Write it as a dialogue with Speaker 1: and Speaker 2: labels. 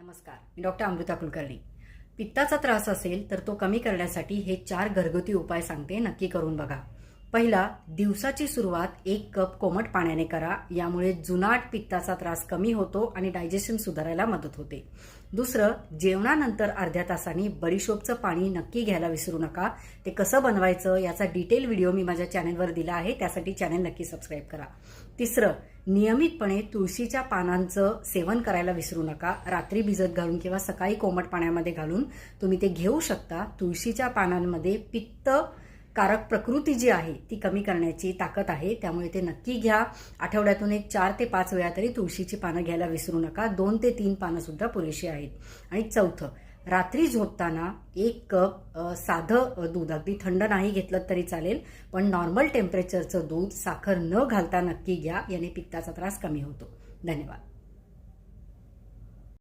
Speaker 1: नमस्कार मी डॉक्टर अमृता कुलकर्णी. पित्ताचा त्रास असेल तर तो कमी करण्यासाठी हे चार घरगुती उपाय सांगते नक्की करून बघा. पहिला दिवसाची सुरुवात एक कप कोमट पाण्याने करा यामुळे जुनाट पित्ताचा त्रास कमी होतो आणि डायजेशन सुधारायला मदत होते. दुसरं जेवणानंतर अर्ध्या तासांनी बडीशोपचं पाणी नक्की घ्यायला विसरू नका. ते कसं बनवायचं याचा डिटेल व्हिडिओ मी माझ्या चॅनलवर दिला आहे त्यासाठी चॅनल नक्की सबस्क्राईब करा. तिसरं नियमितपणे तुळशीच्या पानांचं सेवन करायला विसरू नका. रात्री भिजत घालून किंवा सकाळी कोमट पाण्यामध्ये घालून तुम्ही ते घेऊ शकता. तुळशीच्या पानांमध्ये पित्त कारक प्रकृती जी आहे ती कमी करण्याची ताकद आहे. त्यामुळे ते नक्की घ्या. आठवड्यातून एक चार ते पाच वेळा तरी तुळशीची पानं घ्यायला विसरू नका. दोन ते तीन पानंसुद्धा पुरेशी आहेत. आणि चौथं रात्री झोपताना एक कप साधं दूध. अगदी थंड नाही घेतलं तरी चालेल पण नॉर्मल टेम्परेचरचं दूध साखर न घालता नक्की घ्या. याने पित्ताचा त्रास कमी होतो. धन्यवाद.